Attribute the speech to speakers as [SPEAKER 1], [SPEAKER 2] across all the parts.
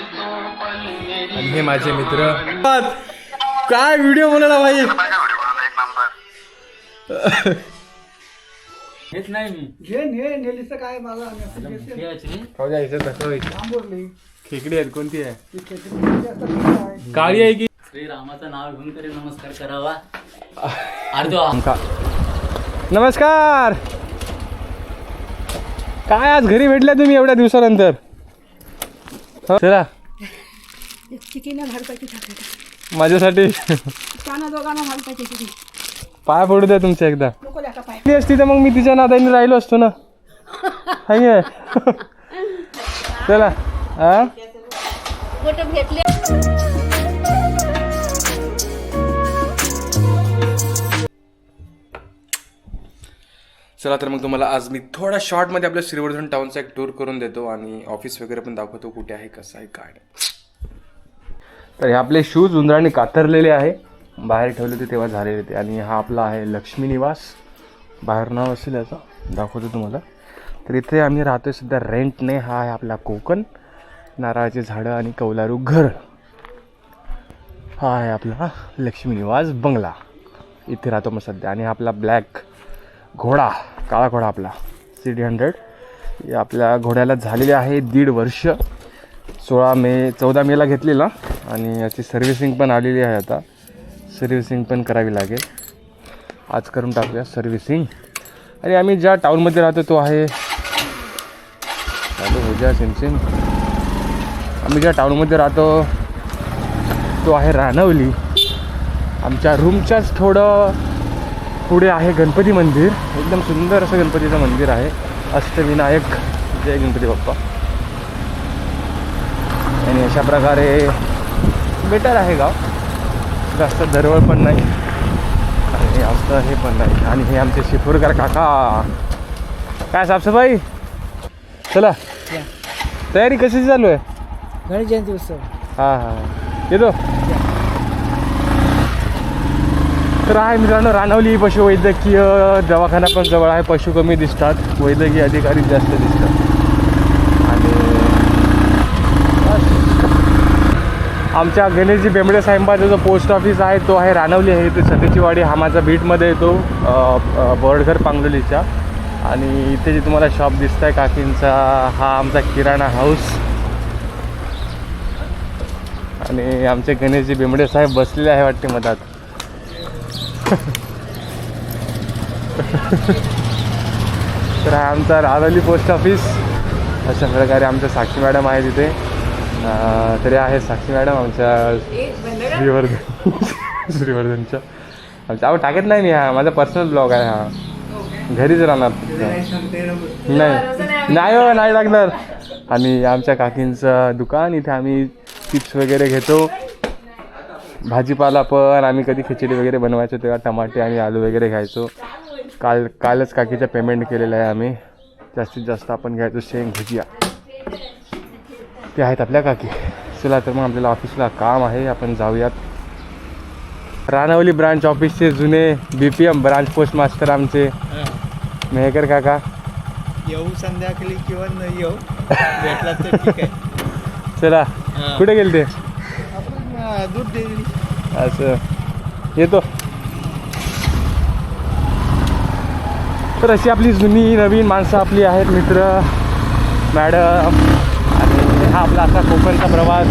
[SPEAKER 1] आणि हे माझे मित्र. काय व्हिडिओ बनवला भाई?
[SPEAKER 2] हेच नाही मी.
[SPEAKER 3] घे ने नेलीचं काय मला message येते.
[SPEAKER 2] खेळाची
[SPEAKER 1] खाऊ द्यायचं कसं व्हायचं
[SPEAKER 3] लांबवरली.
[SPEAKER 1] खेकडी आहेत कोणती आहे?
[SPEAKER 3] ती त्याची जास्त फीस आहे.
[SPEAKER 1] काळी आहे की?
[SPEAKER 2] श्री रामाचं नाव घेऊन तरी नमस्कार करावा. अर्धो
[SPEAKER 1] नमस्कार! काय आज घरी भेटल्या तुम्ही एवढ्या दिवसानंतर? चला.
[SPEAKER 4] चिकीने भारताची टाकायचं
[SPEAKER 1] माझ्यासाठी.
[SPEAKER 4] काना दोघांना भारताची चिकी
[SPEAKER 1] पाय पडू द्या तुमच्या एकदा.
[SPEAKER 4] नको द्या का पाय?
[SPEAKER 1] ती असती तर मग मी तिच्या नादाने राहिलो असतो ना. हाय? चला. हा?
[SPEAKER 4] भेटले
[SPEAKER 1] चला तर मग तुम्हाला आज मी थोडा शॉर्टमध्ये आपल्या श्रीवर्धन टाउनचा एक टूर करून देतो आणि ऑफिस वगैरे पण दाखवतो कुठे आहे कसं आहे काय तर हे आपले शूज उंदराने कातरलेले आहे. बाहेर ठेवले होते तेव्हा झालेले होते आणि हा आपला आहे लक्ष्मी निवास. बाहेर नाव असेल याचा. दाखवतो तुम्हाला. तर इथे आम्ही राहतोय सध्या रेंटने हा आहे आपला कोकण. नारळाचे झाडं आणि कौलारू घर. हा आहे आपला लक्ष्मी निवास बंगला. इथे राहतो मग सध्या. आणि हा आपला ब्लॅक घोडा काळा घोडा आपला सी डी हंड्रेड आपल्या घोड्याला झालेले आहे दीड वर्ष. सोळा मे चौदा मेला घेतलेला आणि याची सर्व्हिसिंग पण आलेली आहे आता. सर्व्हिसिंग पण करावी लागेल. आज करून टाकूया सर्व्हिसिंग आणि आम्ही ज्या टाऊनमध्ये राहतो तो आहे चालू हो जा सिमसिम आम्ही ज्या टाऊनमध्ये राहतो तो आहे रानवली. आमच्या रूमच्याच थोडं पुढे आहे गणपती मंदिर. एकदम सुंदर असं गणपतीचं मंदिर आहे. अष्टविनायक. जय गणपती बाप्पा. आणि अशा प्रकारे बेटर आहे गाव. जास्त दरवळ पण नाही. आणि जास्त हे पण नाही. आणि हे आमचे शिपूरकर काका. काय साफसफाई? चला. तयारी कशी चालू आहे?
[SPEAKER 3] गणेश जयंती उत्सव.
[SPEAKER 1] हां हां. येतो. तर आहे मित्रांनो रानवली पशुवैद्यकीय दवाखाना पण जवळ आहे. पशु कमी दिसतात वैद्यकीय अधिकारी जास्त दिसतात. आणि आमच्या गणेशजी बेंबडे साहेबांचा जो पोस्ट ऑफिस आहे तो आहे रानवली आहे. इथे सतीची वाडी हा माझा बीटमध्ये येतो बोर्डघर पांगलोलीच्या. आणि इथे जे तुम्हाला शॉप दिसत आहे काकींचा हा आमचा किराणा हाऊस आणि आमचे गणेशजी बेंबडे साहेब बसलेले आहे वाटते मधात. तर हा आमचा रावली पोस्ट ऑफिस अशा प्रकारे आमच्या साक्षी मॅडम आहे तिथे तरी आहे साक्षी मॅडम आमच्या श्रीवर्धन श्रीवर्धनच्या. आमच्या अहो टाकत नाही मी हा. माझा पर्सनल ब्लॉग आहे हा. घरीच राहणार नाही. नाही हो नाही लागणार. आणि आमच्या काकींचं दुकान. इथे आम्ही चिप्स वगैरे घेतो. भाजीपाला पण आम्ही कधी खिचडी वगैरे बनवायचो तेव्हा टमाटे आणि आलू वगैरे घ्यायचो. काल कालच काकीचं पेमेंट केलेलं आहे आम्ही. जास्तीत जास्त आपण घ्यायचो शेंग भुजिया. ते आहेत आपल्या काकी. चला तर मग आपल्याला ऑफिसला काम आहे आपण जाऊयात. रानावली ब्रांच ऑफिसचे जुने B P M branch post master आमचे मेहकर काका.
[SPEAKER 3] येऊ संध्याकाळी किंवा न येऊ भेटला तर ठीक आहे.
[SPEAKER 1] चला. कुठे गेले ते
[SPEAKER 3] दूध देईल.
[SPEAKER 1] असं. येतो. तर अशी आपली जुनी नवीन माणसं आपली आहेत मित्र मॅडम. आणि हा आपला असा कोकणचा प्रवास.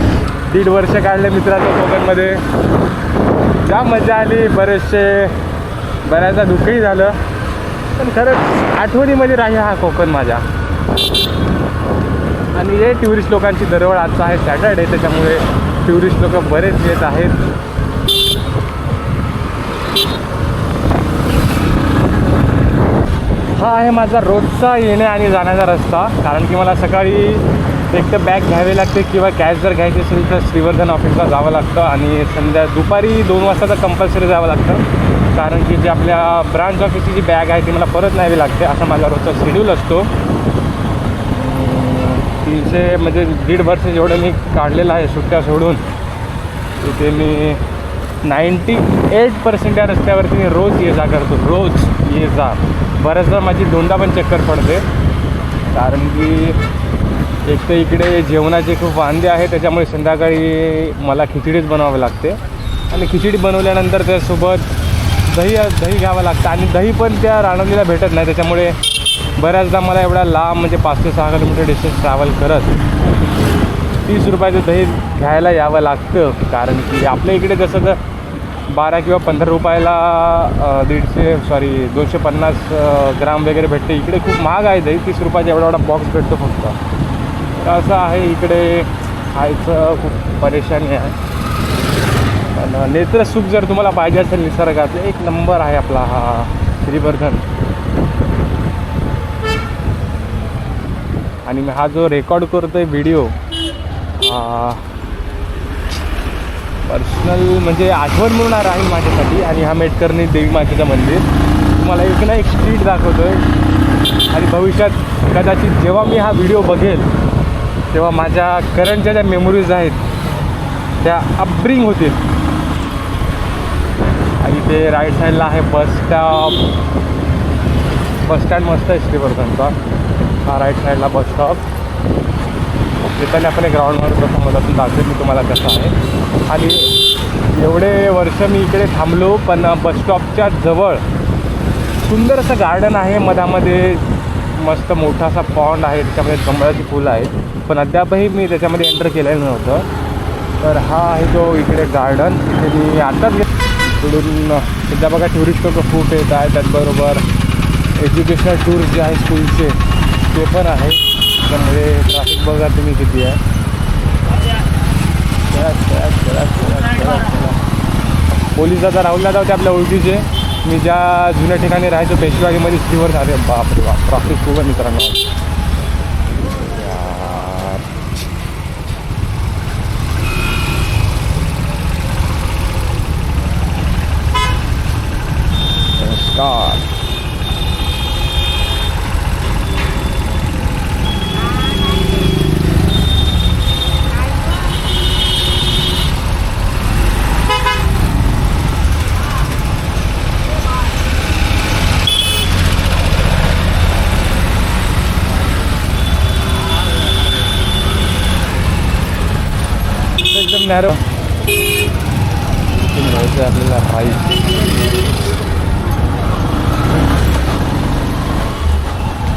[SPEAKER 1] दीड वर्ष काढले मित्राचं कोकणमध्ये. जाम मजा आली बरेचसे. बऱ्याचदा दुःखही झालं. पण खरंच आठवणीमध्ये राहील हा कोकण माझ्या. आणि हे टुरिस्ट लोकांची दरवळ आजचा आहे सॅटर्डे त्याच्यामुळे टुरिस्ट लोक बरेच येत आहेत. हा आहे माझा रोजचा येणे आणि जाण्याचा रस्ता. कारण की मला सकाळी एक तर बॅग घ्यावी लागते किंवा कॅश जर घ्यायची असेल तर श्रीवर्धन ऑफिसला जावं लागतं आणि संध्या दुपारी दोन वाजता तर कंपल्सरी जावं लागतं. कारण की जे आपल्या ब्रांच ऑफिसची जी बॅग आहे ती मला परत न्यावी लागते. असा माझा रोजचा शेड्यूल असतो. तीनशे म्हणजे दीड वर्ष जेवढं मी काढलेलं आहे सुट्ट्या सोडून तिथे मी नाईंटी एट पर्सेंट या रस्त्यावरती मी रोज ये जा करतो रोज ये जा. बऱ्याचदा माझी दोनदा पण चक्कर पडते. कारण की एक तर इकडे जेवणाचे खूप वांदे आहे त्याच्यामुळे संध्याकाळी मला खिचडीच बनवावी लागते. आणि खिचडी बनवल्यानंतर त्यासोबत दही दही घ्यावं लागतं. आणि दही पण त्या राणवलीला भेटत नाही त्याच्यामुळे बऱ्याचदा मला एवढा लांब म्हणजे पाच ते सहा किलोमीटर डिस्टन्स ट्रॅव्हल करत तीस रुपयाचं दही घ्यायला यावं लागतं. कारण की आपल्या इकडे जसं तर बारा किंवा पंधरा रुपयाला दीडशे सॉरी दोनशे पन्नास ग्राम वगैरे भेटते. इकडे खूप महाग आहे दही. तीस रुपयाचा एवढा एवढा बॉक्स भेटतो फक्त. तर असं आहे इकडे. खायचं खूप परेशानी आहे. पण नेत्रसुख जर तुम्हाला पाहिजे असेल निसर्गाचं एक नंबर आहे आपला हा श्रीवर्धन. आणि मी हा जो रेकॉर्ड करतोय व्हिडिओ पर्सनल म्हणजे आठवण म्हणून राहील माझ्यासाठी आणि हा मेटकरणी देवी मातेचं मंदिर. तुम्हाला एक ना एक स्ट्रीट दाखवतोय. आणि भविष्यात कदाचित जेव्हा मी हा व्हिडिओ बघेल तेव्हा माझ्या करंटच्या ज्या मेमोरीज आहेत त्या अपब्रिंग होतील. आणि ते राईट साईडला आहे बस स्टॉप बस स्टँड मस्त आहे श्रीवर्धनचा. हा राईट साईडला बस स्टॉप येताना आपण एक ग्राउंडवर प्रथम मधातून दाखवेल मी तुम्हाला कसं आहे. आणि एवढे वर्ष मी इकडे थांबलो पण बस स्टॉपच्या जवळ सुंदर असं गार्डन आहे मधामध्ये. मस्त मोठा असा पॉन्ड आहे त्याच्यामध्ये कमळाची फुलं आहेत. पण अद्यापही मी त्याच्यामध्ये एंटर केलेलं नव्हतं. तर हा आहे जो इकडे गार्डन तिथे मी आत्ताच इकडून सध्या बघा टुरिस्ट लोक खूप येत आहेत त्याचबरोबर एज्युकेशनल टूर जे आहे स्कूलचे ते पण आहे. त्यामुळे ट्रॅफिक बघा तुम्ही किती आहे. पोलीस आता राहुलला जाऊ होते आपल्या ओळखीचे. मी ज्या जुन्या ठिकाणी राहायचो पेशवागीमध्ये स्टीवर झाले. बापरे बाप ट्रॅफिक खूप आहे मित्रांनो यार. नमस्कार मिळणार नॅरो आपल्याला राईस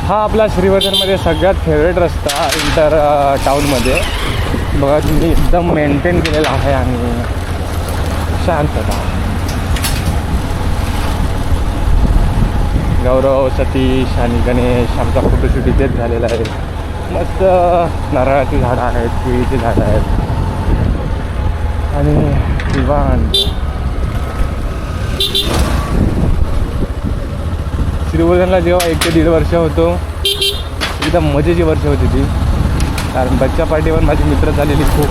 [SPEAKER 1] हा आपला श्रीवर्धनमध्ये सगळ्यात फेवरेट रस्ता इंटर टाऊनमध्ये बघा तुम्ही एकदम मेंटेन केलेला आहे आणि शांतता गौरव सतीश आणि गणेश आमचा फोटोशूट इथेच झालेला आहे. मस्त नारळाची झाडं आहेत केळीची झाडं आहेत. आणि दिवाण श्रीवर्धनला जेव्हा एक ते दीड वर्ष होतो एकदम मजेची वर्ष होती ती. कारण बच्चा पार्टीवर माझी मित्र झालेली खूप.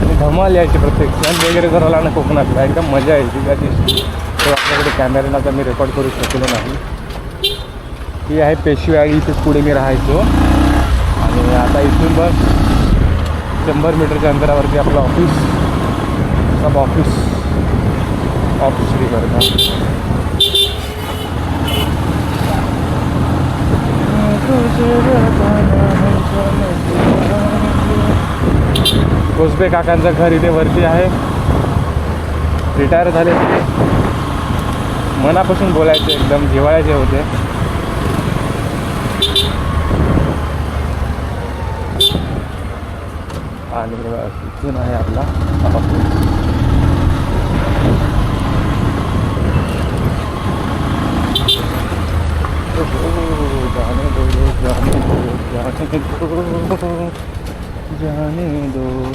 [SPEAKER 1] आणि धमाल यायची प्रत्येक सण वगैरे करायला ना कोकणातला. एकदम मजा यायची कधी तो आपल्याकडे कॅमेऱ्याला तर मी रेकॉर्ड करू शकलो नाही. ही आहे पेशवेआळी इथेच पुढे मी राहायचो. आणि आता इथून बस. शंभर मीटरच्या अंतरावरती आपलं ऑफिस सब ऑफिस ऑफ करता कोसबे काकांचं घर इथे वरती आहे. रिटायर झाले. मनापासून बोलायचे एकदम जिवाळ्याचे होते. आणि इथून आहे आपला ऑफिस जाने दो जाने दो जाने दो जाने दो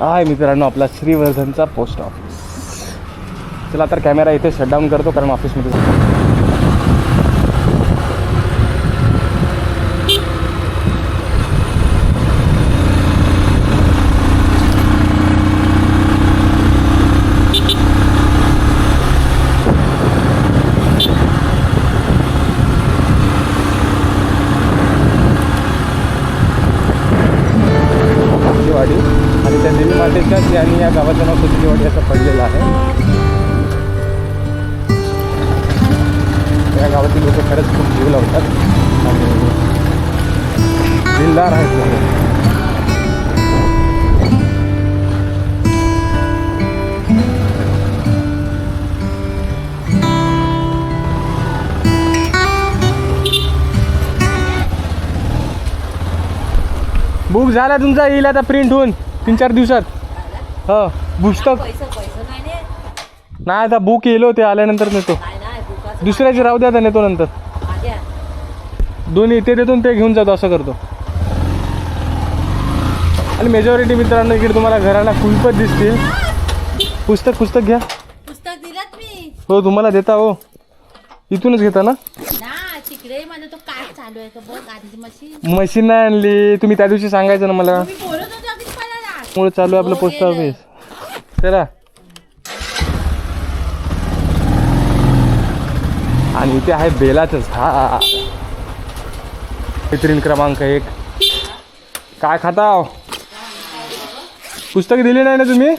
[SPEAKER 1] आहे मित्रांनो आपला श्रीवर्धनचा पोस्ट ऑफिस चला तर कॅमेरा इथे शटडाऊन करतो कारण ऑफिसमध्ये झाला तुमचा येईल आता प्रिंट होऊन तीन चार दिवसात. हो पुस्तक. नाही आता बुक येलो ते आल्यानंतर नेतो. दुसऱ्याची राहू द्या आता नेतो नंतर. दोन्ही ते देतो ते घेऊन जातो असं करतो. आणि मेजॉरिटी मित्रांनो इकडे तुम्हाला घराला कुलपत दिसतील. पुस्तक पुस्तक घ्या.
[SPEAKER 5] पुस्तक दिलात मी.
[SPEAKER 1] हो तुम्हाला देता हो. इथूनच घेता ना?
[SPEAKER 5] ना तिकडे माझा तो चालू आहे तो बघ आधीची मशीन.
[SPEAKER 1] मशीन नाही आणली. तुम्ही त्या दिवशी सांगायचं ना मला.
[SPEAKER 5] मी बोलत होते अगदी मला
[SPEAKER 1] मुळे चालू आहे आपलं पोस्ट ऑफिस चला. आणि इथे आहे बेलाचं झाड मैत्रीण क्रमांक एक. काय खाताव? पुस्तक दिली नाही ना तुम्ही?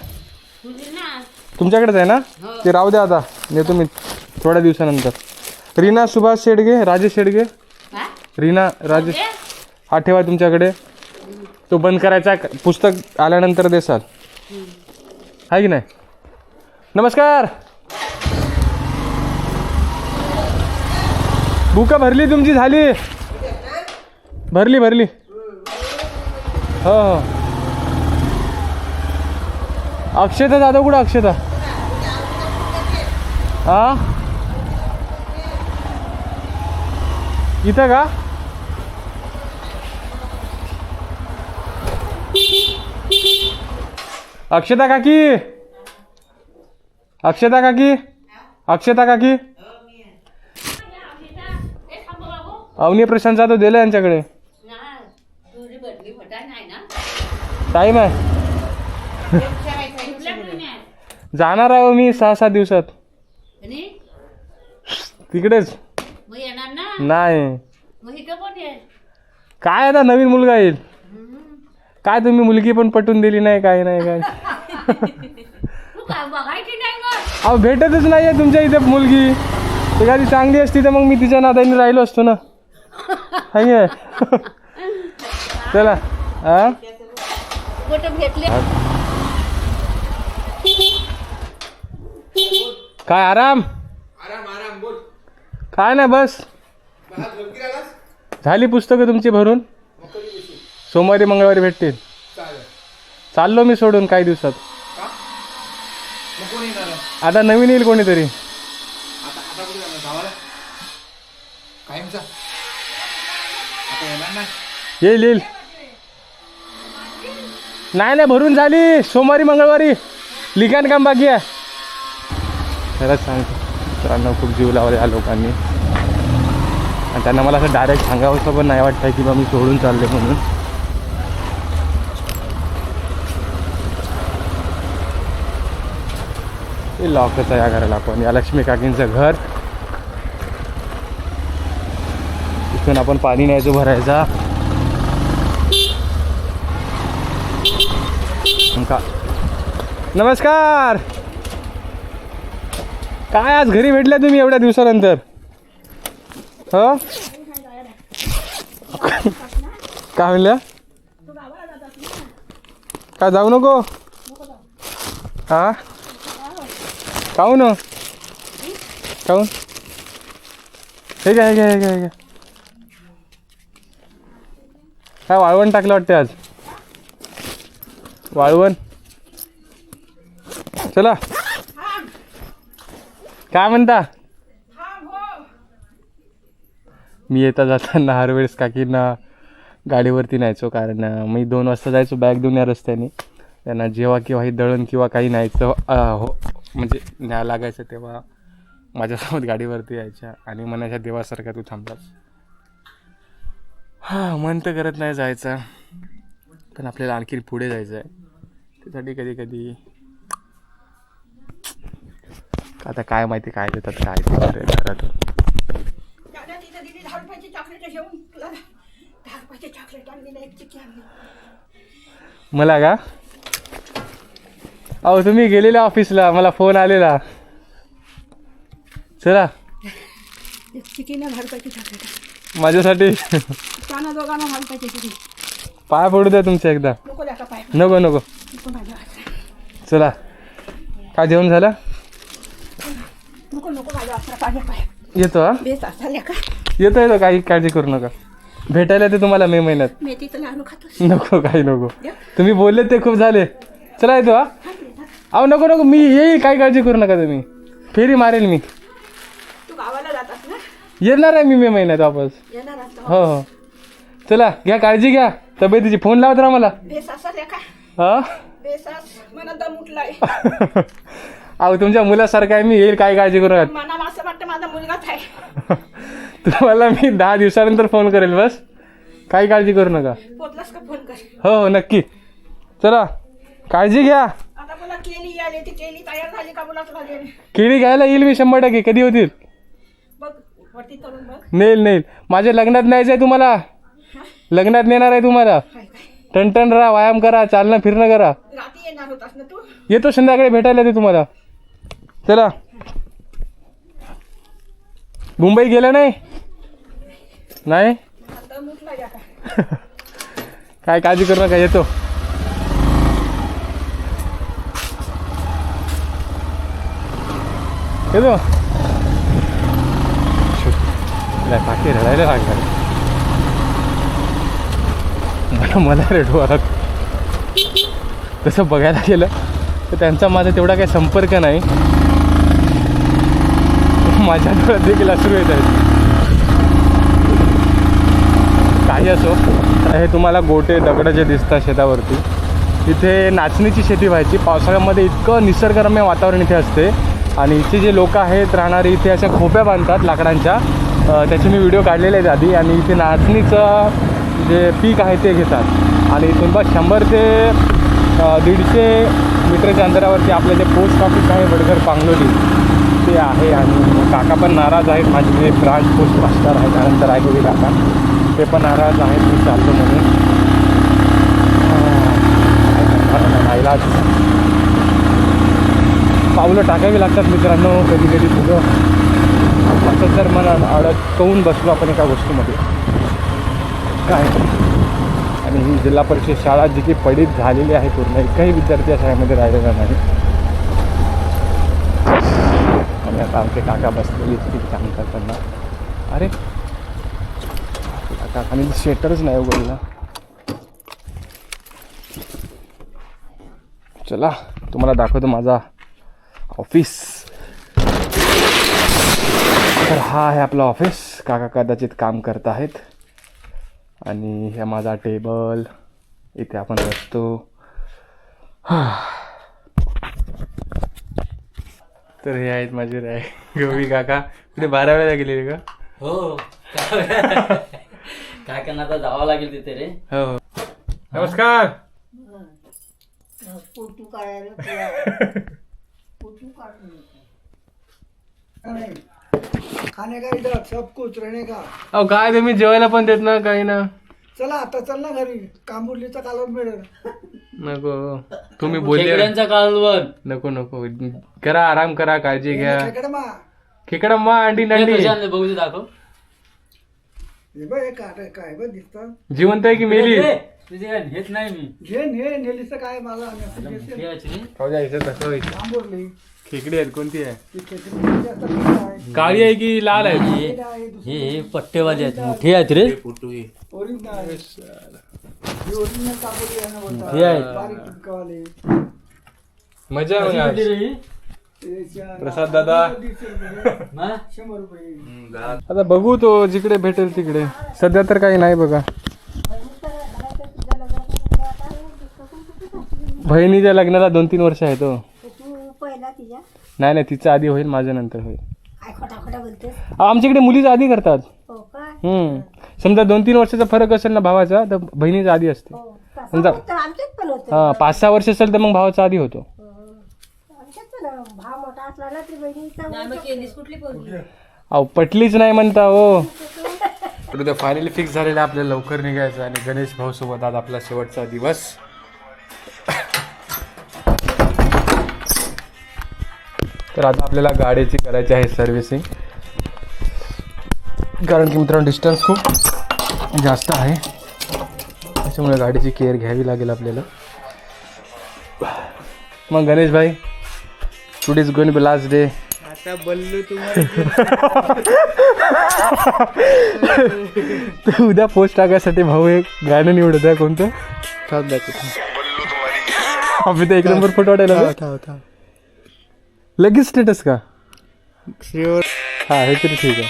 [SPEAKER 1] तुमच्याकडेच आहे ना? ते राहू द्या आता. नेतो मी थोड्या दिवसानंतर. रीना सुभाष शेडगे राजेश शेडगे. रीना राजेश हा ठेवा तुमच्याकडे. तो बंद करायचा पुस्तक आल्यानंतर देसाल आहे की नाही? नमस्कार! बुका भरली तुमची झाली. भरली भरली. हो हो. अक्षता जाधव कुठं अक्षता? हा? इथं का? अक्षता काकी? अक्षता काकी? अक्षता काकी? अवनी प्रशांत जाधव दिलं यांच्याकडे. टाईम आहे. जाणार आहे मी सहा सात दिवसात. तिकडेच. नाही.
[SPEAKER 5] आहे
[SPEAKER 1] काय आता नवीन मुलगा येईल? काय तुम्ही मुलगी पण पटवून दिली नाही काय नाही काय
[SPEAKER 5] तू काय बघायची नाही
[SPEAKER 1] अहो भेटतच नाही आहे तुमच्या इथे मुलगी. एखादी चांगली असती तर मग मी तिच्या नादाने राहिलो असतो ना. आहे की? चला हा?
[SPEAKER 4] कुठं भेटले
[SPEAKER 1] काय आराम? काय नाही बस. झाली पुस्तकं तुमची भरून? सोमवारी मंगळवारी भेटतील. चाललो मी सोडून काही दिवसात. आता नवीन येईल कोणीतरी.
[SPEAKER 3] कायमचा? आता येणार नाही?
[SPEAKER 1] येईल येईल. नाही नाही भरून झाली. सोमवारी मंगळवारी. लिखाण काम बाकी आहे. खरंच सांगतो मित्रांनो खूप जीव लावला या लोकांनी. आणि त्यांना मला असं डायरेक्ट सांगावंसं पण नाही वाटतं की बा मी सोडून चालले म्हणून. लॉकच आहे या घराला पण या लक्ष्मी काकींचं घर. इथून आपण पाणी न्यायचो भरायचा. का? नमस्कार! काय आज घरी भेटल्या तुम्ही एवढ्या दिवसानंतर? ह? काय म्हणल्या? काय जाऊ नको? हा काऊन काऊन हे घ्या हे काय हे घ्या हे घ्या. काय वाळवण टाकलं वाटते आज? वाळवण? चला. काय म्हणता? मी येता जाताना हर वेळेस काकींना गाडीवरती न्यायचो कारण मी दोन वाजता जायचो बॅग देऊन या रस्त्याने. त्यांना जेव्हा केव्हाही दळण किंवा काही न्यायचं हो म्हणजे न्याय लागायचं तेव्हा माझ्यासोबत गाडीवरती यायच्या आणि मनाच्या देवासारखा तू थांबलास. हां मन तर करत नाही जायचं. पण आपल्याला आणखी पुढे जायचं आहे त्यासाठी कधी कधी आता काय माहिती काय देतात काय घरात. मला का? अहो तुम्ही गेलेल्या ऑफिसला मला फोन आलेला. चला. माझ्यासाठी.
[SPEAKER 4] त्यांना दोघांना
[SPEAKER 1] पाय पडू द्या तुमच्या एकदा.
[SPEAKER 4] नको द्या का पाय?
[SPEAKER 1] नको नको.
[SPEAKER 4] नको माझ्या वासरा
[SPEAKER 1] चला. काय जेवण झालं?
[SPEAKER 4] नको नको माझ्या वासरा पाहिजे पाय.
[SPEAKER 1] येतो हा?
[SPEAKER 4] बेस असा लेका
[SPEAKER 1] येतो येतो. काही काळजी करू नका. भेटायला ते तुम्हाला मे महिन्यात.
[SPEAKER 4] मेथीचं लाडू खातोस.
[SPEAKER 1] नको काही नको. तुम्ही बोलले ते खूप झाले. चला येतो हा अहो नको नको. मी येईल काही काळजी करू नका तुम्ही. फेरी मारेल मी.
[SPEAKER 4] तू गावाला जातास ना?
[SPEAKER 1] येणार आहे मी मे महिन्यात वापस.
[SPEAKER 4] येणार
[SPEAKER 1] हो हो. चला घ्या काळजी घ्या. तब्येतीची फोन लावत राहा मला. हा?
[SPEAKER 4] बेसास दम उठलाय
[SPEAKER 1] अहो तुमच्या मुलासारखं आहे मी. येईल काय काळजी करू नका.
[SPEAKER 4] मनाला असं वाटतं माझा मुलगाच आहे.
[SPEAKER 1] तुम्हाला मी दहा दिवसानंतर फोन करेल बस. काही काळजी करू नका.
[SPEAKER 4] पोचलास का फोन कर?
[SPEAKER 1] हो हो नक्की. चला काळजी घ्या.
[SPEAKER 4] केली आली ती केली तयार झाली का गेली
[SPEAKER 1] केळी घ्यायला येईल मी शंभर टक्के. कधी होतील?
[SPEAKER 4] बघ वरती करून बघ.
[SPEAKER 1] नेईल नेईल. माझ्या लग्नात न्यायचं आहे तुम्हाला? लग्नात नेणार आहे तुम्हाला?
[SPEAKER 4] काय काय
[SPEAKER 1] टणटण राहा व्यायाम करा चालणं फिरणं करा.
[SPEAKER 4] रात्री येणार होतास ना तू?
[SPEAKER 1] येतो संध्याकाळी भेटायला ते तुम्हाला. चला. मुंबई गेलं नाही? नाही? काय काळजी करू नका येतो. येतो नाही, काकी रडायला लागणार मला मला रेडू आला. तसं बघायला गेलं तर त्यांचा माझा तेवढा काही संपर्क नाही. माझ्या डोळ्यात देखील असू येत आहेत. काही असो हे तुम्हाला गोटे दगडं जे दिसतात शेतावरती इथे नाचणीची शेती व्हायची. पावसाळ्यामध्ये इतकं निसर्गरम्य वातावरण इथे असते. आणि इथे जे लोक आहेत राहणारे इथे अशा खोप्या बांधतात लाकडांच्या. त्याचे मी व्हिडिओ काढलेले आहेत आधी. आणि इथे नाचणीचं जे पीक आहे ते घेतात. आणि इथून बस शंभर ते दीडशे मीटरच्या अंतरावरती आपलं जे पोस्ट ऑफिस आहे वडघर पांगलोली ते आहे. आणि काका पण नाराज आहेत. माझे जे ब्रांच पोस्ट मास्टर आहे. त्यानंतर आहे काका. ते पण नाराज आहेत. मी चाललो म्हणून. नाईलाज पावलं टाकावी लागतात मित्रांनो कधी कधी तुझं असं जर मला अडकवून बसलो आपण एका गोष्टीमध्ये. काय? आणि ही जिल्हा परिषद शाळा जी की पडीत झालेली आहे पूर्ण एकही विद्यार्थी या शाळेमध्ये राहिलेला नाही. आणि आता आमचे काका बसलेले तिथे काम करताना. अरे! काका आणि शेटरच नाही उघडला चला तुम्हाला दाखवतो माझा ऑफिस. तर हा आहे आपला ऑफिस. काका कदाचित काम करत आहेत. आणि हे माझा टेबल. इथे आपण बसतो. तर हे आहेत माझे राय गौरी काका. कुठे बारा वेळेला गेलेले का?
[SPEAKER 2] हो. काय करणार आता जावं लागेल तिथे रे.
[SPEAKER 1] हो हो. नमस्कार.
[SPEAKER 3] खाने का इधर सब कुछ रहने का?
[SPEAKER 1] अहो काय तुम्ही जेवायला पण देत ना काही ना.
[SPEAKER 3] चला आता चल ना घरी. कांबुर्लीचा कालवण मिळेल.
[SPEAKER 1] नको तुम्ही बोलले.
[SPEAKER 2] खेकड्यांचा कालवण.
[SPEAKER 1] नको नको. करा आराम करा काळजी घ्या.
[SPEAKER 3] खेकडे मा.
[SPEAKER 1] खेकडा मा अंडी
[SPEAKER 2] हे
[SPEAKER 1] नंडी.
[SPEAKER 2] आणले बघू दे दाखव.
[SPEAKER 3] हे बघ हे काय काय बघ दिसत.
[SPEAKER 1] जिवंत आहे की मेली?
[SPEAKER 2] तुझे काय घेत नाही मी
[SPEAKER 3] घे ने नेलीचं काय मला आणि
[SPEAKER 2] हे आहे रे.
[SPEAKER 1] खाऊ द्या, इथं तसं होईल.
[SPEAKER 3] कांबुर्ली
[SPEAKER 1] खेकडी आहेत कोणती आहे
[SPEAKER 3] ती खेकडी.
[SPEAKER 1] काळी आहे की लाल आहे
[SPEAKER 2] हे
[SPEAKER 3] हे
[SPEAKER 2] हे पट्टेवाले आहेत मोठे आहेत रे
[SPEAKER 3] ओरिजिनल आहे ही आहे ना बोलतात.
[SPEAKER 2] हे आहेत.
[SPEAKER 3] बारीक टिपकावाले.
[SPEAKER 1] मजा आहे मग आज.
[SPEAKER 2] किती रे ही?
[SPEAKER 1] प्रसाद दादा.
[SPEAKER 3] दीडशे रुपये.
[SPEAKER 2] हा?
[SPEAKER 3] शंभर रुपये
[SPEAKER 1] आता बघू तो जिकडे भेटेल तिकडे सध्या तर काही नाही बघा बहिणीच्या लग्नाला दोन तीन वर्ष आहेत हो.
[SPEAKER 5] तू पहिला तिच्या?
[SPEAKER 1] नाही नाही तिचं आधी होईल माझ्या नंतर होईल.
[SPEAKER 5] काय खोटा खोटा बोलतेस?
[SPEAKER 1] अहो, आमच्याकडे मुलीचं आधी करतात.
[SPEAKER 5] हो का?
[SPEAKER 1] हम्म. समजा दोन तीन वर्षाचा फरक असेल ना भावाचा तर बहिणीचा आधी असते.
[SPEAKER 5] हो तसं
[SPEAKER 1] समजा
[SPEAKER 5] होतं, आमच्यात पण होतं.
[SPEAKER 1] हा पाच सहा वर्ष असेल तर मग भावाचा आधी होतो.
[SPEAKER 5] आमच्यात पण भाव मोठा असला ना तरी बहिणीचा केलीस कुठली पोरगी?
[SPEAKER 1] अहो पटलीच नाही म्हणता हो. तर उद्या फायनली फिक्स झालेलं आहे आपल्याला लवकर निघायचं आणि गणेश भाऊ सोबत आज आपला शेवटचा दिवस. तर आता आपल्याला गाडीची करायची आहे सर्व्हिसिंग कारण की मित्रांनो डिस्टन्स खूप जास्त आहे. त्याच्यामुळे गाडीची केअर घ्यावी लागेल आपल्याला. मग गणेश भाई today is going be last day
[SPEAKER 3] आता बल्लू तुम्हाला.
[SPEAKER 1] उद्या पोस्ट टाकायसाठी भाऊ एक गाणं निवडत आहे कोणतं अभि एक नंबर फोटो वाटायला. लगेच स्टेटस का?
[SPEAKER 3] श्रीवर
[SPEAKER 1] हा हे तरी ठीक आहे.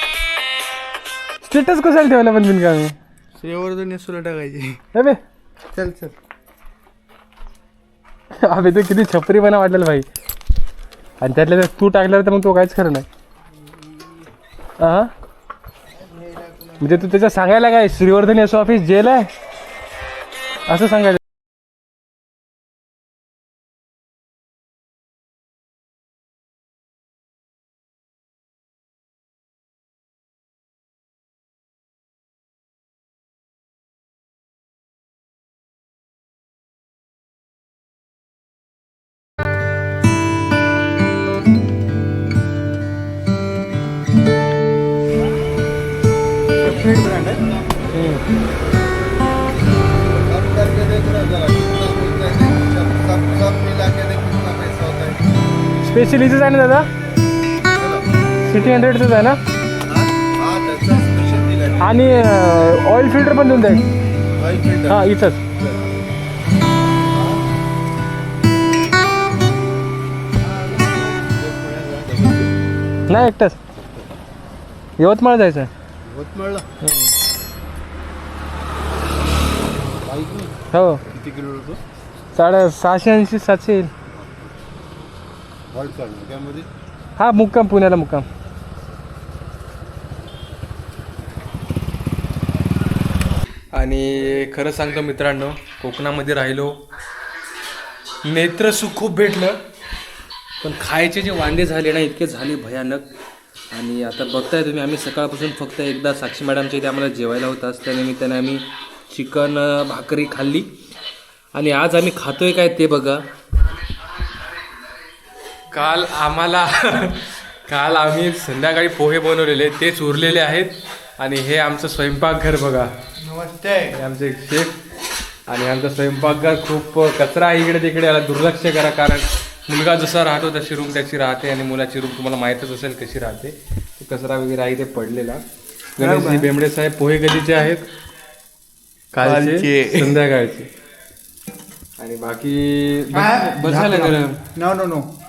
[SPEAKER 1] स्टेटस कशाला ठेवायला पण बिनकामी?
[SPEAKER 3] श्रीवर्धन नेसूला टाकायची.
[SPEAKER 1] अबे.
[SPEAKER 3] चल चल.
[SPEAKER 1] अबे ते किती छपरीपणा वाटलेलं भाई. आणि त्यातल्या त्यात तू टाकल्यावर तर मग तो काहीच खरं नाही. हा म्हणजे तू त्याचं सांगायला काय? श्रीवर्धन एस ऑफिस जेल आहे? असं सांगायचं
[SPEAKER 3] आहे
[SPEAKER 1] ना दादा? सिटी हंड्रेडचंच आहे ना? आणि ऑइल फिल्टर पण देऊन द्या हां इथंच. नाही एकटाच. यवतमाळ जायचं हो.
[SPEAKER 3] किती किलो
[SPEAKER 1] साडे सहाशे ऐंशी सातशे येईल.
[SPEAKER 3] त्यामध्ये
[SPEAKER 1] हा मुक्काम पुण्याला मुक्काम. आणि खरं सांगतो मित्रांनो कोकणामध्ये राहिलो. नेत्रसुख खूप भेटलं पण खायचे जे वांदे झाले ना इतके झाले भयानक. आणि आता बघताय तुम्ही आम्ही सकाळपासून फक्त एकदा साक्षी मॅडमच्या इथे आम्हाला जेवायला होताच त्यानिमित्ताने आम्ही चिकन भाकरी खाल्ली. आणि आज आम्ही खातोय काय ते बघा. काल आम्हाला काल आम्ही संध्याकाळी पोहे बनवलेले तेच उरलेले आहेत. आणि हे आमचं स्वयंपाकघर बघा.
[SPEAKER 3] नमस्ते.
[SPEAKER 1] आमचे शेफ. आणि आमचं स्वयंपाकघर खूप कचरा आहे इकडे तिकडे. याला दुर्लक्ष करा कारण मुलगा जसा राहतो तशी रूम त्याची राहते आणि मुलाची रूम तुम्हाला माहीतच असेल कशी राहते. तो कचरा वगैरे आहे ते पडलेला. गणेशजी बेंबडे साहेब पोहे कधीचे आहेत? कालचे. संध्याकाळचे. आणि बाकी बस- बस झालं गरम.
[SPEAKER 3] No no no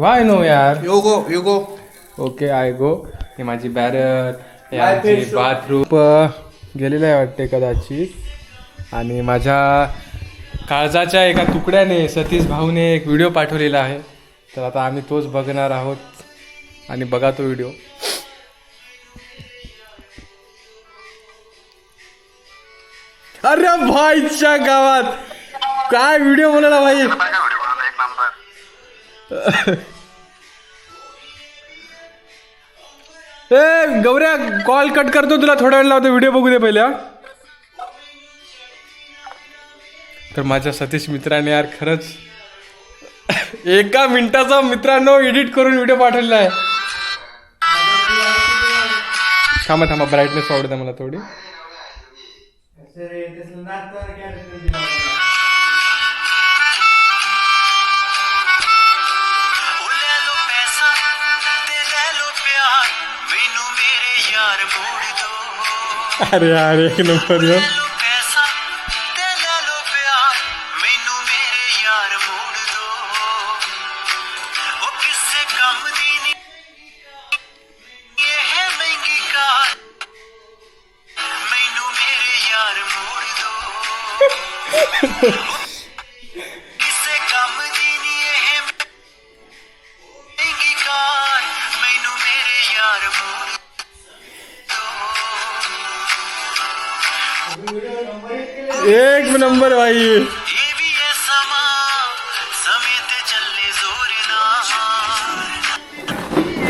[SPEAKER 1] why no यार
[SPEAKER 3] योगो योगो
[SPEAKER 1] ओके आय गो ही माझी बॅरर बाथरूम गेलेलं आहे वाटते कदाचित आणि माझ्या काळजाच्या एका तुकड्याने सतीश भाऊने एक व्हिडिओ पाठवलेला आहे तर आता आम्ही तोच बघणार आहोत आणि बघा तो व्हिडिओ अरे भाईच्या गावात काय व्हिडिओ बोलला भाई ए गौऱ्या कॉल कट करतो तुला थोड्या वेळ लावतो व्हिडिओ बघू दे पहिल्या तर माझ्या सतीश मित्राने यार खरंच एका मिनिटाचा मित्रांनो एडिट करून व्हिडिओ पाठवलेला आहे. थांबा थांबा ब्राईटनेस आवडते मला थोडी. अरे यार एक नंबर यो एक नंबर भाई।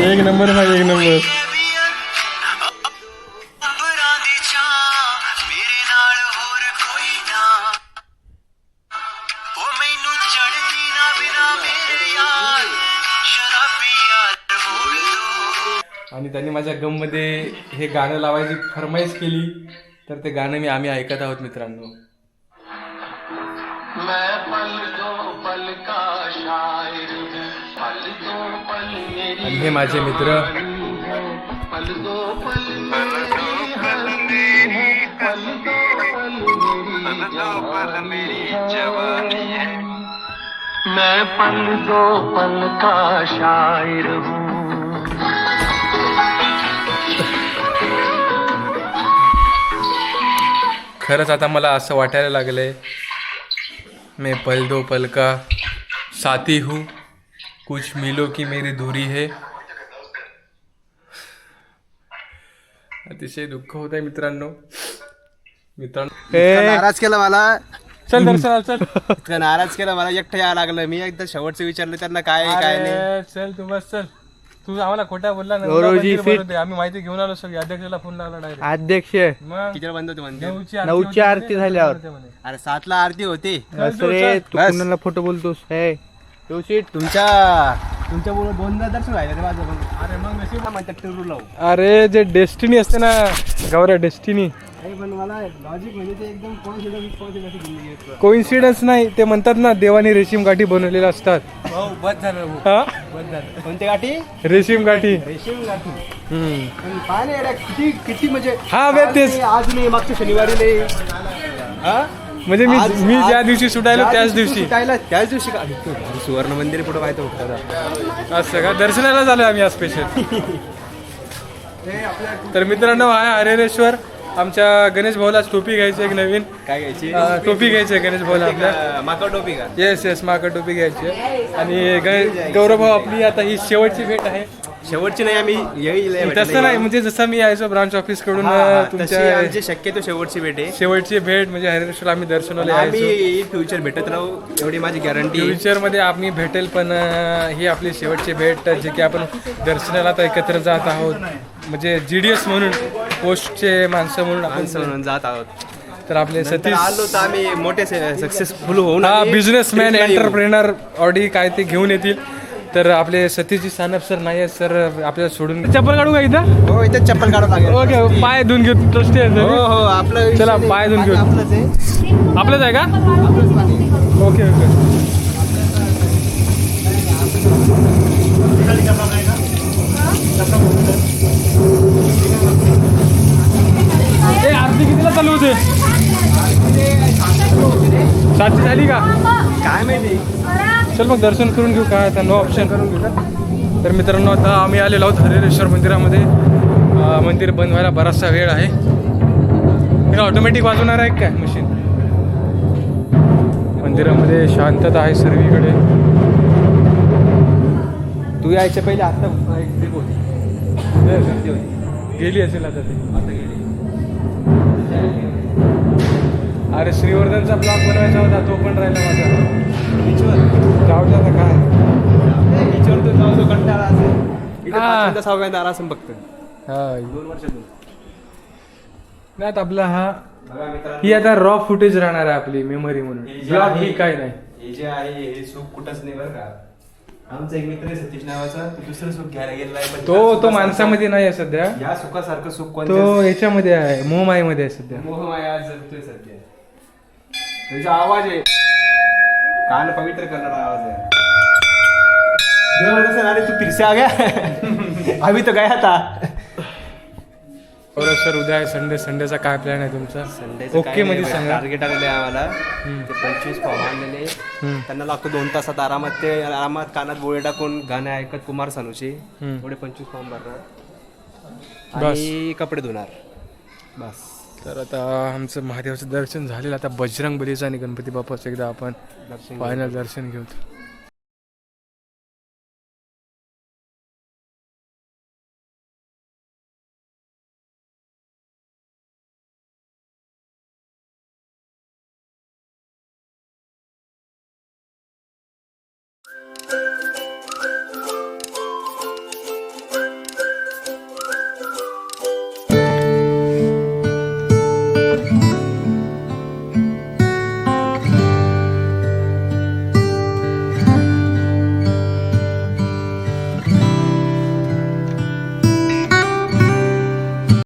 [SPEAKER 1] एक नंबर भाई एक नंबर। आणि त्यांनी माझ्या गममध्ये हे गाणं लावायची फरमाईश केली तर ते गाणं मी आम्ही ऐकत आहोत मित्रांनो. आणि हे माझे मित्र.
[SPEAKER 6] मैं पल दो पल का शायर हूँ।
[SPEAKER 1] खरंच आता मला असं वाटायला लागलंय मैं पल दो पल का साथी हूँ। कुछ मिलो की मेरी दूरी है। अतिशय दुःख होत आहे मित्रांनो। मित्रांनो
[SPEAKER 7] नाराज केला मला.
[SPEAKER 1] चल दर्शनाला चल
[SPEAKER 7] इतकं नाराज केला मला एकटं यायला लागलं मी एकदा शेवटचं विचारलं त्यांना काय आहे, काय नाही.
[SPEAKER 1] अरे, चल तू बस चल. तू आम्हाला खोटा बोलला ना
[SPEAKER 3] गौरवजी.
[SPEAKER 1] आम्ही माहिती घेऊन आलो सगळी. अध्यक्षाला फोन लावला डायरेक्ट
[SPEAKER 3] अध्यक्ष.
[SPEAKER 1] मग
[SPEAKER 7] किती बंद होते म्हणते?
[SPEAKER 1] नऊची
[SPEAKER 3] नऊची
[SPEAKER 1] होती
[SPEAKER 3] आरती झाल्यावर.
[SPEAKER 1] म्हणे.
[SPEAKER 7] अरे सातला आरती होती.
[SPEAKER 3] रे तू
[SPEAKER 7] बस.
[SPEAKER 3] कुणाला फोटो बोलतोस? हे. सीट
[SPEAKER 7] तुमच्या तुमच्या दोनदा दर्शन रे माझं अरे मग नशीब म्हणतात टिरू लावू.
[SPEAKER 1] अरे जे डेस्टिनी असते ना गौऱ्या डेस्टिनी.
[SPEAKER 7] अरे पण मला लॉजिक म्हणजे ते एकदम कॉन्फिडन्स कॉन्फिडन्स जिंदगी आहे.
[SPEAKER 1] कोइन्सिडन्स नाही ते म्हणतात ना देवाने रेशीम गाठी बनवलेल्या असतात.
[SPEAKER 7] भाऊ बस झालं भाऊ,
[SPEAKER 1] हा?
[SPEAKER 7] बस झालं. कोणती गाठी?
[SPEAKER 1] रेशीम गाठी.
[SPEAKER 7] रेशीम गाठी.
[SPEAKER 1] हम्म.
[SPEAKER 7] पण किती किती म्हणजे
[SPEAKER 1] हा, बे तेच.
[SPEAKER 7] आज नाही मागच्या शनिवारी नाही. हा?
[SPEAKER 1] म्हणजे मी
[SPEAKER 7] आज-
[SPEAKER 1] मी ज्या
[SPEAKER 7] आज-
[SPEAKER 1] दिवशी सुटायलो
[SPEAKER 7] ज्या
[SPEAKER 1] त्याच दिवशी
[SPEAKER 7] सुटायला त्याच दिवशी का अरे, तू सुवर्ण मंदिर पुढे माहिती होतं
[SPEAKER 1] असं का? दर्शनाला झालोय आम्ही आज स्पेशल तर मित्रांनो आहे हरेरेश्वर. आमच्या गणेश भाऊला टोपी घ्यायची एक नवीन.
[SPEAKER 7] काय घ्यायची?
[SPEAKER 1] अं, टोपी घ्यायची आहे गणेश भाऊला आपल्या.
[SPEAKER 7] माका टोपी का?
[SPEAKER 1] येस येस माका टोपी घ्यायची आहे. आणि गौरव भाऊ आपली आता ही शेवटची भेट आहे.
[SPEAKER 7] शेवटची नाही आम्ही येईल
[SPEAKER 1] तसं नाही. म्हणजे जसं मी यायचो ब्रांच
[SPEAKER 7] ऑफिसकडून
[SPEAKER 1] तुमच्या
[SPEAKER 7] शक्यतो शेवटची भेट आहे.
[SPEAKER 1] शेवटची भेट म्हणजे हरेश्वर आम्ही दर्शनाला
[SPEAKER 7] आम्ही फ्युचर भेटत राहू एवढी माझी गॅरंटी
[SPEAKER 1] फ्युचरमध्ये आम्ही भेटेल पण ही आपली शेवटची भेट जे की आपण दर्शनाला आता एकत्र जात आहोत. म्हणजे जीडीएस म्हणून पोस्टचे माणसं म्हणून आपण
[SPEAKER 7] म्हणून जात आहोत.
[SPEAKER 1] तर आपले सतीश
[SPEAKER 7] आलो तर आम्ही मोठे सक्सेसफुल होऊन
[SPEAKER 1] बिझनेसमॅन. एंटरप्रेनर ऑडी काय ते घेऊन येतील. तर आपले सतीशजी सानप सर नाही आहेत सर आपल्याला सोडून चप्पल काढू का इथं?
[SPEAKER 7] हो इथे चप्पल काढावं लागेल.
[SPEAKER 1] ओके पाय धुवून घेऊ. ट्रस्टी
[SPEAKER 7] हो
[SPEAKER 1] आहे
[SPEAKER 7] हो आपलं
[SPEAKER 1] चला. पाय धुवून घेऊ.
[SPEAKER 7] आपलंच आहे.
[SPEAKER 1] आपलंच आहे का?
[SPEAKER 7] आपलंच पाणी.
[SPEAKER 1] Okay okay. ए आरती कितीला चालू होते? सातची झाली का?
[SPEAKER 7] काय माहिती?
[SPEAKER 1] चल मग दर्शन करून घेऊ काय आता नो ऑप्शन करून घेऊ तर मित्रांनो आता आम्ही आलेलो आहोत हरेश्वर मंदिरामध्ये. मंदिर बंद व्हायला बराचसा वेळ आहे. हे ऑटोमॅटिक वाजवणार आहे काय मशीन मंदिरामध्ये शांतता आहे सर्वीकडे.
[SPEAKER 7] तू यायच्या पहिले आता गर्दी होती.
[SPEAKER 1] गेली असेल आता ते.
[SPEAKER 7] आता गेली.
[SPEAKER 1] अरे श्रीवर्धनचा ब्लॉग बनवायचा होता तो पण राहिला माझा
[SPEAKER 7] बीचवर
[SPEAKER 1] जाऊ काय?
[SPEAKER 7] बीचवर तर जाऊ तो कंटाळा असेल. इथे. पाचव्यांदा सहाव्यांदा आला असं फक्त
[SPEAKER 1] हा.
[SPEAKER 7] दोन वर्षातून.
[SPEAKER 1] नाही आपला हा
[SPEAKER 7] बघा मित्रांनो.
[SPEAKER 1] ही आता रॉ फुटेज राहणार आहे आपली मेमरी म्हणून.
[SPEAKER 7] हे जे
[SPEAKER 1] ब्लॉग
[SPEAKER 7] आहे-
[SPEAKER 1] ही काय नाही.
[SPEAKER 7] हे जे आहे हे सुख कुठंच नाही बरं का. आमचा एक मित्र आहे सतीश नावाचा तो दुसरं सुख घ्यायला गेलेला आहे पण
[SPEAKER 1] तो
[SPEAKER 7] या
[SPEAKER 1] तो
[SPEAKER 7] सुखासारखं-
[SPEAKER 1] माणसामध्ये नाही आहे सध्या.
[SPEAKER 7] या सुखासारखं सुख
[SPEAKER 1] तो
[SPEAKER 7] कोणत्याच
[SPEAKER 1] याच्यामध्ये आहे मोहमाईमध्ये आहे सध्या.
[SPEAKER 7] मोहमाया जगतोय सध्या. तुझा आवाज आहे. कान पवित्र करणारा आवाज आहे. अरे तू फिर से आ गया. अभी तो गया था.
[SPEAKER 1] बरं सर उद्या संडे. संडेचा काय प्लॅन आहे तुमचा? ओके मध्ये सांगा.
[SPEAKER 7] टार्गेट आलेले आम्हाला. ते पंचवीस फॉर्म आणलेले. त्यांना लागतो दोन तासात आरामात ते आरामात कानात बोळे टाकून गाणे ऐकत कुमार सानूचे. एवढे पंचवीस फॉर्म भरणार. आणि कपडे धुणार. बस.
[SPEAKER 1] तर आता आमचं महादेवाचं दर्शन झालेलं आता बजरंग बलीचं आणि गणपती बाप्पाचं एकदा आपण फायनल दर्शन घेऊ